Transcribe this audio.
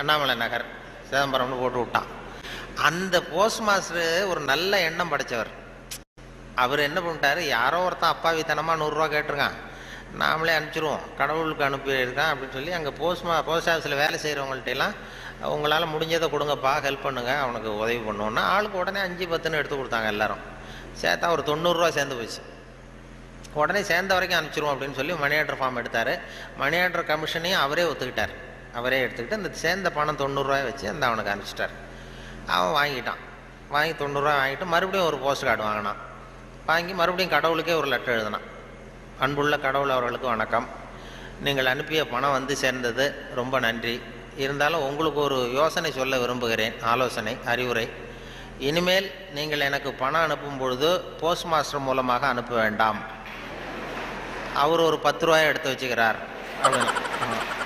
அண்ணாமலை நகர் சிதம்பரம்னு போட்டு விட்டான். அந்த போஸ்ட் மாஸ்டர் ஒரு நல்ல எண்ணம் படைச்சவர். அவர் என்ன பண்ணிட்டாரு யாரோ ஒருத்தன் அப்பாவித்தனமாக நூறுரூவா கேட்டிருக்கான். நாமளே அனுப்பிச்சிருவோம் கடவுளுக்கு அனுப்பியிருக்கான் அப்படின்னு சொல்லி அங்கே போஸ்ட் மா போஸ்ட் ஆஃபீஸில் வேலை செய்கிறவங்கள்ட்ட எல்லாம் உங்களால் முடிஞ்சதை கொடுங்கப்பா ஹெல்ப் பண்ணுங்கள் அவனுக்கு உதவி பண்ணுவோன்னா ஆளுக்கு உடனே அஞ்சு பத்துன்னு எடுத்து கொடுத்தாங்க எல்லாரும். சேர்த்தா ஒரு தொண்ணூறுரூவா சேர்ந்து போச்சு. உடனே சேர்ந்த வரைக்கும் அனுப்பிச்சிருவோம் அப்படின்னு சொல்லி மணி ஆர்டர் ஃபார்ம் எடுத்தார். மணி ஆர்டர் கமிஷனையும் அவரே ஒத்துக்கிட்டார். அவரே எடுத்துக்கிட்டு அந்த சேர்ந்த பணம் தொண்ணூறுரூவாய் வச்சு அந்த அவனுக்கு அனுப்பிச்சிட்டார். அவன் வாங்கிட்டான். வாங்கி தொண்ணூறுரூவா வாங்கிட்டு மறுபடியும் ஒரு போஸ்ட் கார்டு வாங்கினான். வாங்கி மறுபடியும் கடவுளுக்கே ஒரு லெட்டர் எழுதினான். அன்புள்ள கடவுள் அவர்களுக்கு வணக்கம். நீங்கள் அனுப்பிய பணம் வந்து சேர்ந்தது. ரொம்ப நன்றி. இருந்தாலும் உங்களுக்கு ஒரு யோசனை சொல்ல விரும்புகிறேன். ஆலோசனை அறிவுரை. இனிமேல் நீங்கள் எனக்கு பணம் அனுப்பும் பொழுது போஸ்ட் மாஸ்டர் மூலமாக அனுப்ப வேண்டாம். அவர் ஒரு பத்து ரூபாயை எடுத்து வச்சுக்கிறார். அப்படின்னு